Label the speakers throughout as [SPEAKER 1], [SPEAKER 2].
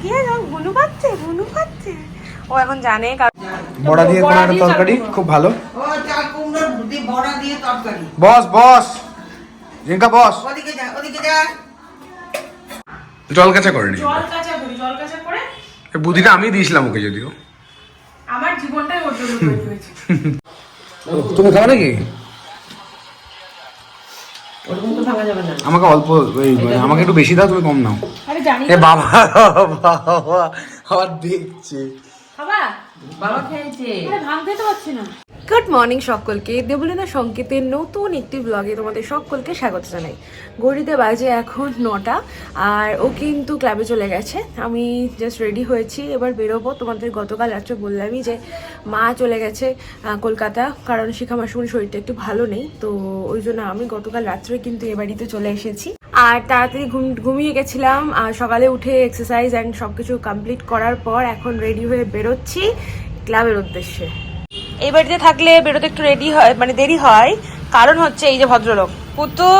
[SPEAKER 1] কি হলো ভুনু পাচ্ছে ভুনু পাচ্ছে। ও এখন জানে
[SPEAKER 2] বড়া দিয়ে কোনো একটা তরকারি খুব ভালো।
[SPEAKER 3] ও চাল কুমড়োর দিয়ে বড়া দিয়ে তরকারি।
[SPEAKER 2] বস বস। জিঙ্কা বস।
[SPEAKER 3] ওদিকে যা ওদিকে যা।
[SPEAKER 2] জল কাঁচা করে নি।
[SPEAKER 1] জল কাঁচা করি জল কাঁচা করে
[SPEAKER 2] বুদ্ধিটা আমি দিয়েছিলাম ওকে যদিও।
[SPEAKER 1] আমার জীবনটাই ওর জন্য
[SPEAKER 2] তুমি খাও নাকি?
[SPEAKER 3] ওরকম তো ভাঙা যাবে না।
[SPEAKER 2] আমাকে অল্প এই মানে আমাকে একটু বেশি দাও তুমি কম নাও।
[SPEAKER 1] আরে জানি
[SPEAKER 2] এ বাবা বাবা দেখছি।
[SPEAKER 3] বাবা খেয়েছে।
[SPEAKER 1] আরে ভাঙতে তো পারছি না। গুড মর্নিং সকলকে। দেবলীনা সংকেতের নতুন একটি ব্লগে তোমাদের সকলকে স্বাগত জানাই। গড়িতে বাজে এখন নটা, আর ও কিন্তু ক্লাবে চলে গেছে। আমি জাস্ট রেডি হয়েছি। এবার বেরোবো। তোমাদের গতকাল রাত্রে বললামই যে মা চলে গেছে কলকাতা। কারণ শিখা মাসুর শরীরটা একটু ভালো নেই। তো ওই জন্য আমি গতকাল রাত্রে কিন্তু এ বাড়িতে চলে এসেছি। আর তাড়াতাড়ি ঘুম, ঘুমিয়ে গেছিলাম। আর সকালে উঠে এক্সারসাইজ অ্যান্ড সব কিছু কমপ্লিট করার পর এখন রেডি হয়ে বেরোচ্ছি ক্লাবের উদ্দেশ্যে। এই বাড়িতে থাকলে বেরোতে একটু রেডি হয় মানে দেরি হয়। কারণ হচ্ছে এই যে ভদ্রলোক। পুতু!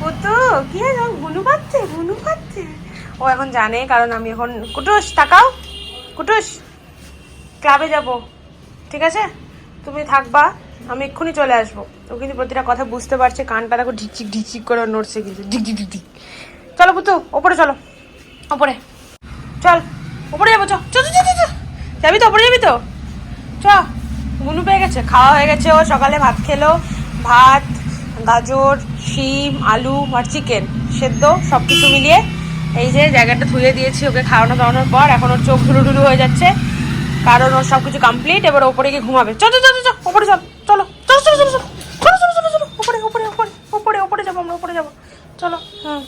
[SPEAKER 1] পুতু! কি ভুনু পাচ্ছে ভুনু পাচ্ছে। ও এখন জানে কারণ আমি এখন কুটুস তাকাও। কুটুস ক্লাবে যাব। ঠিক আছে? তুমি থাকবা আমি এক্ষুনি চলে আসব। ও কিন্তু প্রতিটা কথা বুঝতে পারছে কানটা দেখো ঢিকচিক ঢিকচিক করে নড়ছে কিন্তু ঢিক ঢিক ঢিক ঢিক। চলো পুতু ওপরে চলো। ওপরে। চল ওপরে যাব চ। চ চ, চ, চ, চ। যাবি তো? ওপরে যাবি তো? চ গুনু পেয়ে গেছে খাওয়া হয়ে গেছে ও সকালে ভাত খেলো ভাত গাজর শিম আলু আর চিকেন সেদ্ধ সব কিছু মিলিয়ে এই যে জায়গাটা ধুয়ে দিয়েছি ওকে খাওয়ানো দাওয়ানোর পর এখন ওর চোখ ঢুলু ঢুলু হয়ে যাচ্ছে কারণ ওর সব কিছু কমপ্লিট এবার ওপরে গিয়ে ঘুমাবে চল চল চল চল ওপরে চল চলো চলো চলো চলো চলো চলো চলো চলো চলো ওপরে ওপরে ওপরে ওপরে ওপরে যাব আমরা ওপরে যাব চলো হুম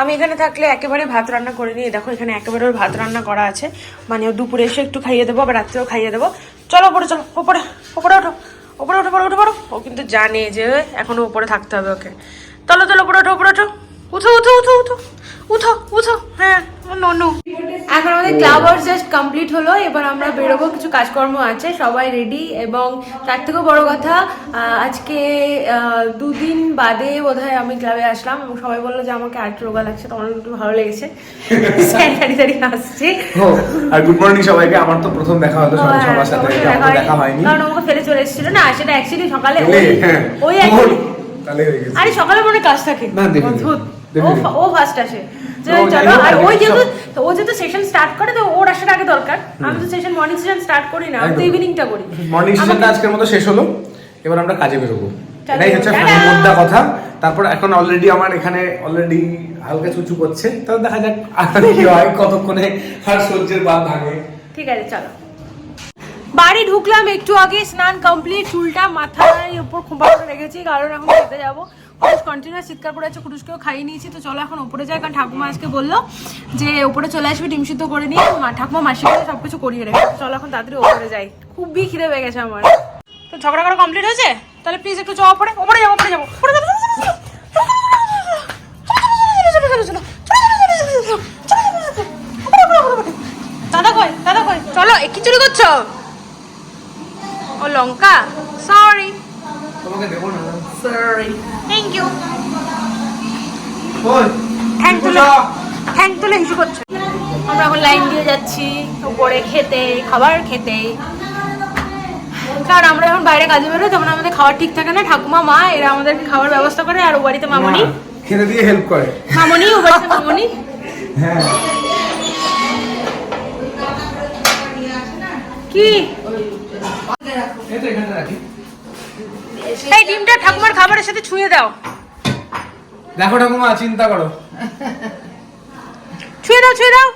[SPEAKER 1] আমি এখানে থাকলে একেবারে ভাত রান্না করে নিয়ে, দেখো এখানে একেবারে ভাত রান্না করা আছে। মানে দুপুরে এসে একটু খাইয়ে দেবো, আবার রাত্রেও খাইয়ে দেবো। চলো ওপরে চলো, ওপরে ওপরে ওঠো ওপরে ওঠো পড়ো ওঠো পড়ো ও কিন্তু জানে যে, এখনও উপরে থাকতে হবে ওকে। চলো চলো, ওপরে ওঠো ওপরে ওঠো। উঠো উঠো উঠো উঠো। উঠো উঠো। হ্যাঁ ননু। এখন আমাদের ক্লাব আওয়ার জাস্ট কমপ্লিট হলো এবার আমরা বেরোবো কিছু কাজকর্ম আছে সবাই রেডি এবং তার থেকেও বড় কথা আজকে দুদিন বাদে বোধহয় আমি ক্লাবে আসলাম এবং সবাই বলল যে আমাকে আর একটু রোগা লাগছে তো আমার একটু ভালো লেগেছে। স্যানিটারি টারি আসছে।
[SPEAKER 2] আর গুড মর্নিং সবাইকে আমার তো প্রথম দেখা হলো
[SPEAKER 1] হ্যাঁ,
[SPEAKER 2] সবার সাথে দেখা হয়নি।
[SPEAKER 1] কারণ আমাকে ফেলে চলে এসেছিল না সেটা অ্যাকচুয়ালি সকালে ওই-
[SPEAKER 2] হ্যাঁ,
[SPEAKER 1] ওই
[SPEAKER 2] হয়ে।
[SPEAKER 1] আরে সকালে মনে কাজ থাকে।
[SPEAKER 2] না।
[SPEAKER 1] ও ফা- ফার্স্ট আসে। যে
[SPEAKER 2] ও যাই
[SPEAKER 1] চলো আর
[SPEAKER 2] আর
[SPEAKER 1] ওই যেহেতু ও যেহেতু সেশন স্টার্ট করে তো ওর আসার আগে দরকার। আমি তো সেশন মর্নিং সেশন স্টার্ট করি না আমি তো ইভিনিংটা করি।
[SPEAKER 2] মর্নিং সেশনটা আজকের মতো শেষ হলো। এবার আমরা কাজে বেরোবো। এটাই হচ্ছে। মোদ্দা কথা। তারপর এখন অলরেডি আমার এখানে অলরেডি হালকা চুচু করছে। তো দেখা যাক আর কি হয় কতক্ষণে আর সূর্যের বাদ ভাঙে।
[SPEAKER 1] ঠিক আছে চলো। বাড়ি ঢুকলাম একটু আগে স্নান কমপ্লিট চুলটা মাথায় উপর খোঁপা করে রেখেছি কারণ এখন খেতে যাব কুটুস কন্টিনিউয়াস চিৎকার করে আছে কুটুসকেও খাইয়ে নিয়েছি তো চলো এখন উপরে যাই কারণ ঠাকুমা আজকে বলল যে উপরে চলে আসবে ডিম সিদ্ধ করে নিয়ে ঠাকুমা মাসি করে সব কিছু করিয়ে রেখে চলো এখন তাড়াতাড়ি উপরে যাই খুবই খিদে পেয়ে গেছে আমার তো ঝগড়া করা কমপ্লিট হয়েছে তাহলে প্লিজ একটু উপরে উপরে যাব উপরে যাব উপরে যাব দাদা কই দাদা কই চলো কি চুরি করছ লঙ্কা? সরি
[SPEAKER 2] তোমাকে দেবো না।
[SPEAKER 3] সরি
[SPEAKER 1] থ্যাংক ইউ
[SPEAKER 2] ওই
[SPEAKER 1] থ্যাংক তুলে থ্যাংক তুলে হিসু করছ আমরা এখন লাইন দিয়ে যাচ্ছি। উপরে খেতে খাবার খেতে। কারণ আমরা যখন বাইরে কাজে বেরোই তখন আমাদের খাবার ঠিক থাকে না। ঠাকুমা মা এরা আমাদের খাবার ব্যবস্থা করে আর ও বাড়িতে মামনি।
[SPEAKER 2] খেতে দিয়ে হেল্প করে।
[SPEAKER 1] মামনি ও বাড়িতে মামনি।
[SPEAKER 2] হ্যাঁ।
[SPEAKER 1] কি?
[SPEAKER 2] এই তো এখানে রাখি।
[SPEAKER 1] এই ডিমটা ঠাকুমার খাবারের সাথে ছুঁয়ে দাও।
[SPEAKER 2] দেখো ঠাকুমা চিন্তা করো।
[SPEAKER 1] ছুঁয়ে দাও ছুঁয়ে দাও।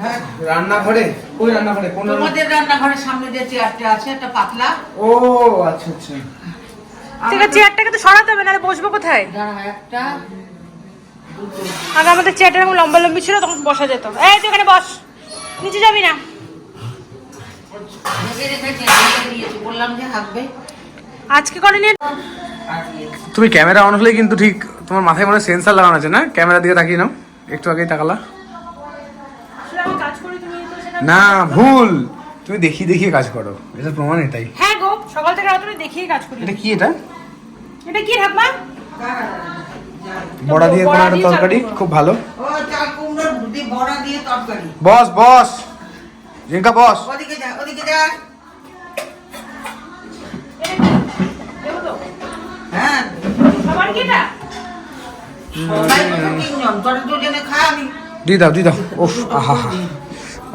[SPEAKER 2] হ্যাঁ রান্নাঘরে? ওই রান্নাঘরে? কোন
[SPEAKER 3] তোমাদের রান্নাঘরের সামনে যে চেয়ারটা আছে একটা পাতলা।
[SPEAKER 2] ও আচ্ছা আচ্ছা।
[SPEAKER 1] ঠিক আছে চেয়ারটাকে তো সরাতে হবে নাহলে বসবো কোথায়?
[SPEAKER 3] একটা
[SPEAKER 1] আগে আমাদের চেয়ারটা লম্বা লম্বি ছিল তখন বসা যেত। এই তুই এখানে বস। নিচে যাবি না।
[SPEAKER 3] ঢেকে রেখেছি ঢেকে দিয়েছি বললাম যে হাঁকবে
[SPEAKER 1] আজকে করে নিয়ে
[SPEAKER 2] তুমি ক্যামেরা অন হলে কিন্তু ঠিক তোমার মাথায় মনে সেন্সার লাগানো আছে না? ক্যামেরা দিকে তাকিয়ে নাও। একটু আগেই তাকালা। না ভুল। তুমি দেখি দেখিয়ে কাজ করো। এটা প্রমাণ এটাই।
[SPEAKER 1] হ্যাঁ গো সকাল থেকে রাত অবধি দেখিয়ে কাজ করি।
[SPEAKER 2] এটা কি এটা?
[SPEAKER 1] এটা কি ঠাকমা
[SPEAKER 2] বড়া দিয়ে কোনো একটা তরকারি? খুব ভালো।
[SPEAKER 3] ও চাল কুমড়োর দিয়ে বড়া দিয়ে তরকারি।
[SPEAKER 2] বস বস। জিঙ্কা বস।
[SPEAKER 3] ওদিকে যা ওদিকে যা। হ্যাঁ।
[SPEAKER 1] খাবার
[SPEAKER 2] দি দাও দি দাও। আহা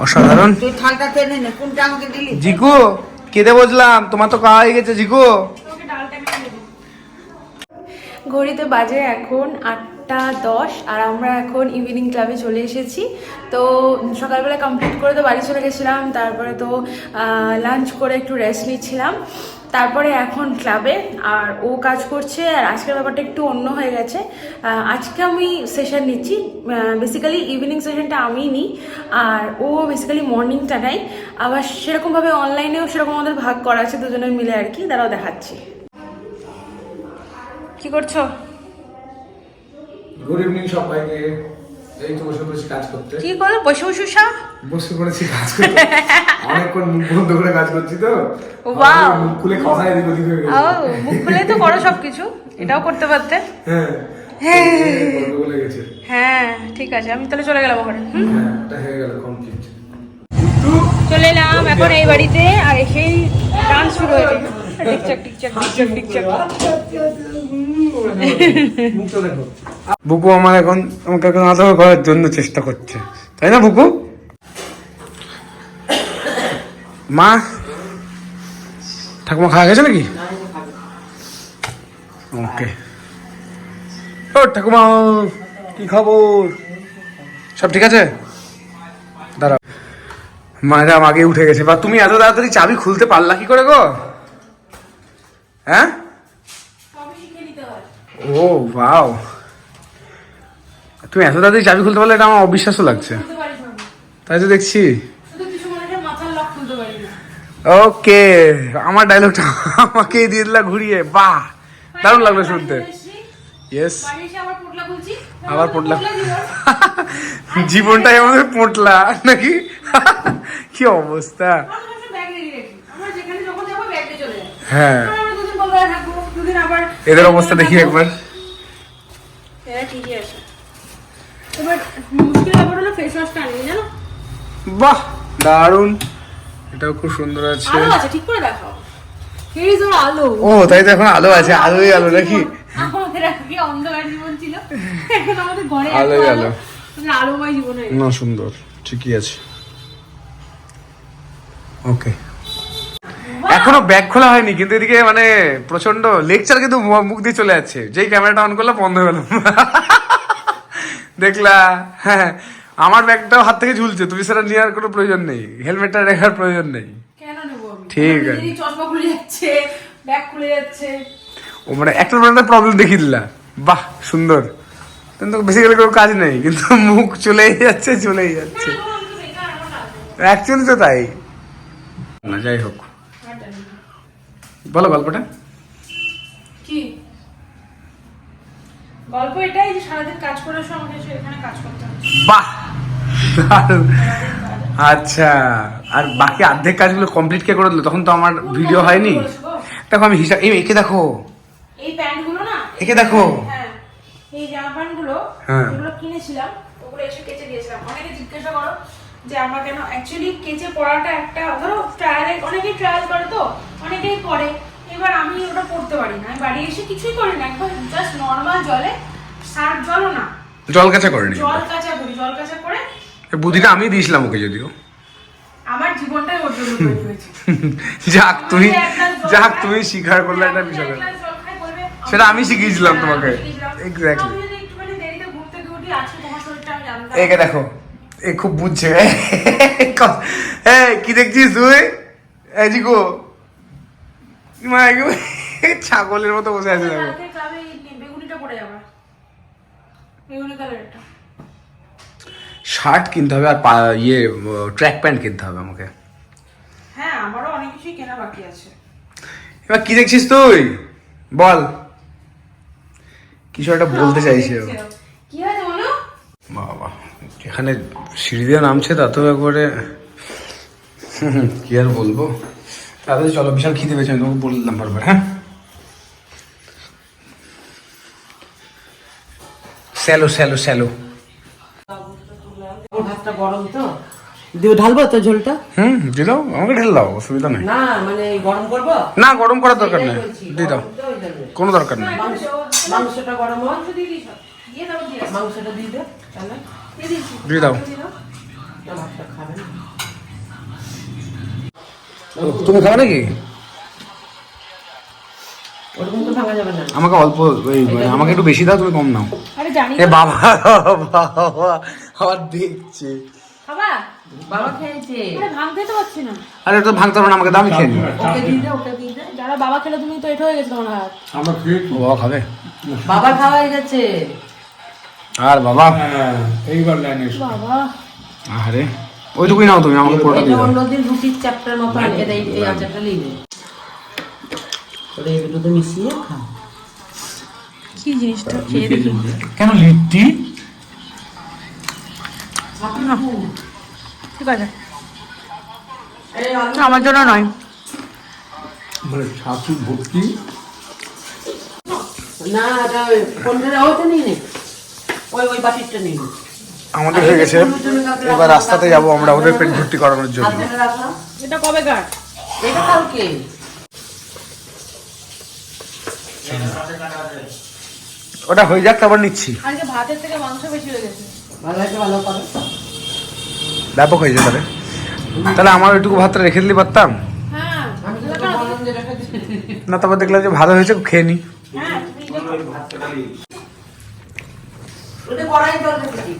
[SPEAKER 2] অসাধারণ।
[SPEAKER 3] তুই থালটা টেনে নে কোনটা আমাকে দিলি?
[SPEAKER 2] জিকু কেঁদে বুঝলাম তোমার তো খাওয়া হয়ে গেছে জিকু
[SPEAKER 1] তোকে ডালটা মেখে দেবো। ঘড়িতে বাজে এখন আটটা দশ আর আমরা এখন ইভিনিং ক্লাবে চলে এসেছি। তো সকালবেলা কমপ্লিট করে তো বাড়ি চলে গেছিলাম, তারপরে তো লাঞ্চ করে একটু রেস্ট নিচ্ছিলাম। তারপরে এখন ক্লাবে আর ও কাজ করছে আর আজকের ব্যাপারটা একটু অন্য হয়ে গেছে। আজকে আমি সেশন নিচ্ছি বেসিক্যালি ইভিনিং সেশনটা আমিই নিই আর ও বেসিক্যালি মর্নিংটা নেয়। আবার সেরকমভাবে অনলাইনেও সেরকম আমাদের ভাগ করা আছে দুজনের মিলে আর কি, তারাও দেখাচ্ছি। কি করছ?
[SPEAKER 2] গুড ইভিনিং সবাইকে। এই তো বসে বসে কাজ করতে।
[SPEAKER 1] কি করো বসে বসে সা
[SPEAKER 2] বসে পড়েছি কাজ করতে। অনেকক্ষণ মুখ বন্ধ করে কাজ করছি তো।
[SPEAKER 1] Wow.
[SPEAKER 2] মুখ খুলে কথা এদিক ওদিক হয়ে গেছে
[SPEAKER 1] মুখ খুলে তো করো সবকিছু। এটাও করতে পারতে।
[SPEAKER 2] হ্যাঁ গন্ডগোল হ্যাঁ
[SPEAKER 1] ঠিক আছে। আমি তাহলে চলে গেলাম ওখানে?
[SPEAKER 2] হ্যাঁ ওটা হয়ে গেল কমপ্লিট
[SPEAKER 1] চলে এলাম এখন এই বাড়িতে আর এসেই ডান্স শুরু হয়েছে
[SPEAKER 2] বুকু আমার এখন আমাকে এখন আদর করার জন্য চেষ্টা করছে। তাই না, বুকু? মা, ঠাকুমা খাওয়া গেছে নাকি? ওকে ও, ঠাকুমা, কি খবর? সব ঠিক আছে? দাঁড়াও। ম্যাডাম আগে উঠে গেছে। বা তুমি এত তাড়াতাড়ি চাবি খুলতে পারলা কি করে গো? হ্যাঁ? ও বাও তুমি এত তাড়াতাড়ি চাবি খুলতে পারলে এটা আমার অবিশ্বাস্য লাগছে। তাই তো দেখছি। ওকে আমার ডায়লগটা আমাকে দিয়ে দিলা ঘুরিয়ে বাহ! দারুণ লাগল শুনতে। ইয়েস
[SPEAKER 1] আবার পোটলা।
[SPEAKER 2] জীবনটাই আমাদের পোটলা নাকি? কি অবস্থা। হ্যাঁ
[SPEAKER 1] তারপর আমরা দুদিন কলকাতায় থাকব, দুদিন আবার
[SPEAKER 2] এদের অবস্থা দেখি একবার।
[SPEAKER 1] এরা ঠিকই আছে। এবার মুশকিল ব্যাপার হলো ফেস ওয়াশটা আনিনি জানো?
[SPEAKER 2] বাহ দারুণ। এটাও খুব সুন্দর আছে।
[SPEAKER 1] আলো আছে ঠিক করে দেখাও। এই যে আলো?
[SPEAKER 2] ও তাই তো এখন আলো আছে আলোই আলো নাকি?
[SPEAKER 1] আমাদের আগে অন্ধকার জীবন ছিল? এখন আমাদের ঘরে
[SPEAKER 2] আলোই
[SPEAKER 1] আলো।
[SPEAKER 2] আলো।
[SPEAKER 1] আলোময় জীবন
[SPEAKER 2] না সুন্দর। ঠিকই আছে। ওকে। এখনও ব্যাগ খোলা হয়নি কিন্তু এদিকে মানে প্রচণ্ড লেকচার কিন্তু মুখ দিয়ে চলে যাচ্ছে যেই ক্যামেরাটা অন করলাম বন্ধ হয়ে গেল দেখলা হ্যাঁ আমার ব্যাগটাও হাত থেকে ঝুলছে তুমি সেটা নেওয়ার কোনো প্রয়োজন নেই হেলমেটটা রাখার প্রয়োজন নেই ঠিক আছে।
[SPEAKER 1] চশমা খুলে যাচ্ছে ব্যাগ খুলে যাচ্ছে
[SPEAKER 2] ও মানে একটা একটা প্রবলেম দেখিয়ে দিলা বাহ সুন্দর কিন্তু বেসিক্যালি কোনো কাজ নেই কিন্তু মুখ চলেই যাচ্ছে চলেই যাচ্ছে। অ্যাকচুয়ালি তো তাই না যাই হোক। বলো গল্পটা।
[SPEAKER 1] কি? গল্প এটাই যে সারাদিন কাজ করে এসে আমাকে এখানে কাজ করতে হচ্ছে
[SPEAKER 2] বাহ! আচ্ছা আর বাকি অর্ধেক কাজগুলো কমপ্লিট কে করে দিল? তখন তো আমার ভিডিও হয়নি। দেখো আমি হিসাব এই একে দেখো।
[SPEAKER 1] এই না?
[SPEAKER 2] একে দেখো।
[SPEAKER 1] হ্যাঁ এই জামা
[SPEAKER 2] হ্যাঁ।
[SPEAKER 1] যেগুলো কিনেছিলাম ওগুলো এসে কেচে দিয়েছিলাম। অনেকে জিজ্ঞাসা করো যে আমরা কেন অ্যাকচুয়ালি কেচে পড়াটা একটা ধরো ট্রায়ালে অনেকেই ট্রায়াল করে তো অনেকেই করে। এবার আমি ওটা পড়তে পারি না। আমি বাড়ি এসে কিছুই করি না। একবার জাস্ট নর্মাল জলে সার্ফ জলও না।
[SPEAKER 2] জল কাঁচা করেনি
[SPEAKER 1] জল কাঁচা করি জল কাঁচা করে
[SPEAKER 2] বুদ্ধিটা আমি দিয়েছিলাম ওকে যদিও।
[SPEAKER 1] আমার জীবনটাই ওর জন্য তৈরি হয়েছে।
[SPEAKER 2] যাক তুমি
[SPEAKER 1] জল
[SPEAKER 2] যাক তুমি স্বীকার করলে একটা বিষয়।
[SPEAKER 1] জল
[SPEAKER 2] সেটা আমি শিখিয়েছিলাম তোমাকে।
[SPEAKER 1] জানতাম।
[SPEAKER 2] একে দেখো এ খুব বুঝছে। এই কি দেখছিস তুই? এই জিগো। ছাগলের মতো বসে আছে। শার্ট কিনতে হবে আর ইয়ে ট্র্যাক প্যান্ট কিনতে হবে আমাকে।
[SPEAKER 1] হ্যাঁ, আমারও অনেক কিছুই কেনা বাকি আছে।
[SPEAKER 2] এবার কি দেখছিস তুই? বল। কিছু একটা বলতে চাইছে ও।
[SPEAKER 1] দেখছে ও। কি হয়েছে বলো?
[SPEAKER 2] বাবা এখানে সিঁড়ি দিয়ে নামছে তাতেও একবারে কি আর বলব? তাড়াতাড়ি চলো বিশাল খিদে পেয়েছে আমি তোমাকে বললাম বারবার হ্যাঁ? স্যালো স্যালো স্যালো।
[SPEAKER 3] ভাতটা গরম তো। দিয়ে ঢালবো তো ঝোলটা?
[SPEAKER 2] হুম দিয়ে দাও আমাকে ঢেলে দাও অসুবিধা নেই।
[SPEAKER 3] না মানে গরম করব?
[SPEAKER 2] না গরম করার দরকার নেই। দিয়ে দাও। কোনো দরকার নেই।
[SPEAKER 3] মাংসটা গরম হোক। মাংসটা দিয়ে দে তাহলে।
[SPEAKER 2] দিয়ে দাও। তুমি খাবে নাকি?
[SPEAKER 3] ওরকম তো ভাঙা যাবে না
[SPEAKER 2] আমাকে অল্প আমাকে একটু বেশি দাও তুমি কম নাও। এ বাবা বাবা আবার দেখছে।
[SPEAKER 3] বাবা। খেয়েছে।
[SPEAKER 1] আরে ভাঙতে তো পারছি না।
[SPEAKER 2] আরে তো ভাঙতে পারো না আমাকে দামি খেয়ে নি
[SPEAKER 3] ওকে দিয়ে দে ওকে দিয়ে দে।
[SPEAKER 1] যারা বাবা খেলে তুমি তো এটা হয়ে গেছে তোমার হাত।
[SPEAKER 2] ও বাবা খাবে।
[SPEAKER 3] বাবা খাওয়া হয়ে গেছে।
[SPEAKER 2] আর বাবা?
[SPEAKER 4] এইবার লাইনে এসো।
[SPEAKER 1] বাবা।
[SPEAKER 2] আরে ওইটুকুই নাও তুমি আমাকে পুরোটা দিয়ে দাও।
[SPEAKER 3] অন্যদিন রুটির চ্যাপ্টার মতো আনকে দেয় এই আচারটা নিয়ে নে ওটা এগুলো তো মিশিয়ে খা।
[SPEAKER 1] কি জিনিসটা খেয়ে দেখি।
[SPEAKER 2] কেন লিট্টি?
[SPEAKER 1] ঠিক আছে। আমার জন্য নয়।
[SPEAKER 4] মানে ছাতু ভর্তি?
[SPEAKER 3] না এটা ওই কোনটা ওইটা নিয়ে নে ওই ওই বাটিরটা নিয়ে
[SPEAKER 2] আমাদের হয়ে গেছে। এবার রাস্তাতে যাব আমরা ওদের পেট ভর্তি করানোর জন্য।
[SPEAKER 3] হাত ধরে রাখলাম।
[SPEAKER 1] এটা কবে কার?
[SPEAKER 3] এটা কালকে।
[SPEAKER 2] ওটা হয়ে যাক তারপর নিচ্ছি।
[SPEAKER 1] আজকে ভাতের থেকে মাংস বেশি হয়ে গেছে।
[SPEAKER 3] ভালো আছে ভালো করে।
[SPEAKER 2] ব্যাপক হয়েছে তাহলে। তাহলে আমার ওইটুকু ভাতটা রেখে দিলে পারতাম?
[SPEAKER 1] হ্যাঁ।
[SPEAKER 2] না তারপর দেখলাম যে ভালো হয়েছে খেয়ে নি।
[SPEAKER 1] হ্যাঁ
[SPEAKER 3] ওটা কড়াই জল রেখেছি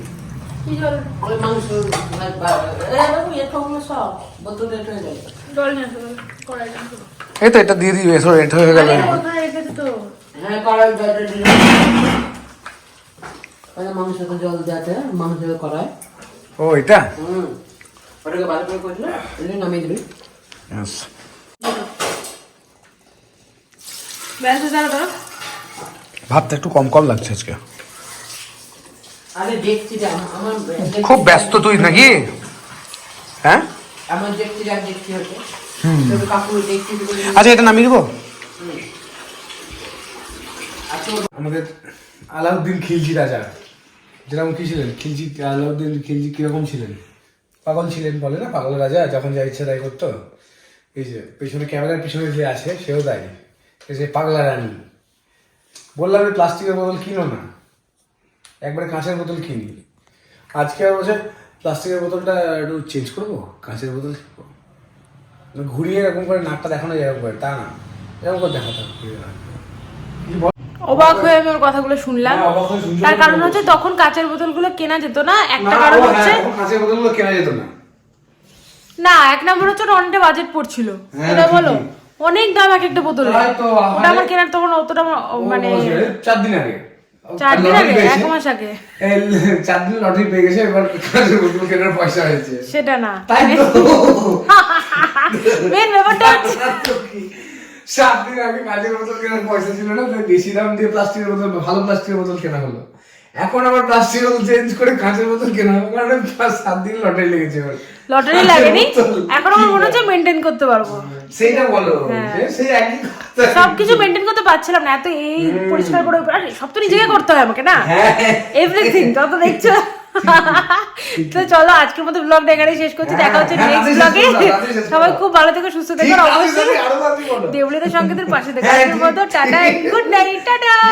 [SPEAKER 1] কি? জল?
[SPEAKER 3] ওই মাংস হয়ে।
[SPEAKER 2] এই তো এটা দিয়ে দিবে এটা হয়ে গেল।
[SPEAKER 3] হ্যাঁ কড়াই জলটা মাংস তো জল দেওয়াতে মাংস কড়াই।
[SPEAKER 2] ও এটা?
[SPEAKER 3] হুম। ওটাকে ভালো করে করলে নামিয়ে দিবি।
[SPEAKER 2] Yes.
[SPEAKER 1] ব্যাস দাঁড়া দাঁড়া
[SPEAKER 2] ভাতটা একটু কম কম লাগছে আজকে
[SPEAKER 3] আরে দেখছি রে, আমার আমার দেখছি-
[SPEAKER 2] খুব ব্যস্ত তুই নাকি? হ্যাঁ? আচ্ছা এটা নামিয়ে দেবো? আমাদের আলাউদ্দিন খিলজি রাজা। যেরকম কি ছিলেন? খিলজি আলাউদ্দিন খিলজি কীরকম ছিলেন? পাগল ছিলেন বলে না? পাগল রাজা যখন যা ইচ্ছা তাই করতো। এই যে পেছনে ক্যামেরার পিছনে যে আছে সেও তাই। এই যে পাগলা রানী। বললাম প্লাস্টিকের বোতল কিনো না। একবারে কাঁচের বোতল কিনি আজকে আর বলছে প্লাস্টিকের বোতলটা একটু চেঞ্জ করব? কাঁচের বোতল মানে ঘুরিয়ে এরকম করে নাকটা দেখানো যায় করে তা না। এরকম করে দেখাতে হবে।
[SPEAKER 1] অবাক হয়ে আমি ওর কথাগুলো শুনলাম।
[SPEAKER 2] হ্যাঁ,
[SPEAKER 1] তার কারণ হচ্ছে তখন কাচের বোতলগুলো কেনা যেত না একটা কারণ হচ্ছে
[SPEAKER 2] হ্যাঁ, তখন কাঁচের বোতলগুলো কেনা যেত না।
[SPEAKER 1] না এক নম্বর হচ্ছে অনেকটা বাজেট পড়ছিল।
[SPEAKER 2] হ্যাঁ,
[SPEAKER 1] এটা বলো অনেক দাম এক একটা বোতলে। ওটা আমার কেনার তখন অতটা মানে
[SPEAKER 2] চার দিন আগে।
[SPEAKER 1] চার দিন
[SPEAKER 2] লটারি
[SPEAKER 1] আগে এক মাস আগে।
[SPEAKER 2] চার দিন লটারি পেয়ে গেছে এবার কেনার পয়সা হয়েছে।
[SPEAKER 1] সেটা না।
[SPEAKER 2] তাই তো।
[SPEAKER 1] মেন ব্যাপারটা?
[SPEAKER 2] সাত দিন আগে কাজের বোতল কেনার পয়সা ছিল না তাই বেশি দাম দিয়ে প্লাস্টিকের বোতল ভালো প্লাস্টিকের বোতল কেনা হলো। এখন আবার প্লাস্টিকের বোতল চেঞ্জ করে কাঁচের বোতল কেনা হলো কারণ সাত দিন লটারি লেগেছে
[SPEAKER 1] লটারি লাগেনি? এখন আমার মনে হচ্ছে মেনটেন করতে পারব।
[SPEAKER 2] সেইটা বলো
[SPEAKER 1] হ্যাঁ।
[SPEAKER 2] সেই একই
[SPEAKER 1] সবকিছু মেনটেন করতে পারছিলাম না এত এই পরিষ্কার করে আরে, সব তো নিজেকে করতে হয় আমাকে না?
[SPEAKER 2] হ্যাঁ।
[SPEAKER 1] এভরিথিং তত দেখছ। তো চলো আজকের মতো ব্লগটা এখানেই শেষ করছি দেখা হচ্ছে
[SPEAKER 2] হ্যাঁ,
[SPEAKER 1] নেক্সট ব্লগে
[SPEAKER 2] শেষ করো।
[SPEAKER 1] সবাই খুব ভালো থেকো সুস্থ থেকো অবশ্যই দেবলিদের সংকেতের পাশে
[SPEAKER 2] হ্যাঁ,
[SPEAKER 1] আজকের মতো টাটা গুড নাইট টাটা।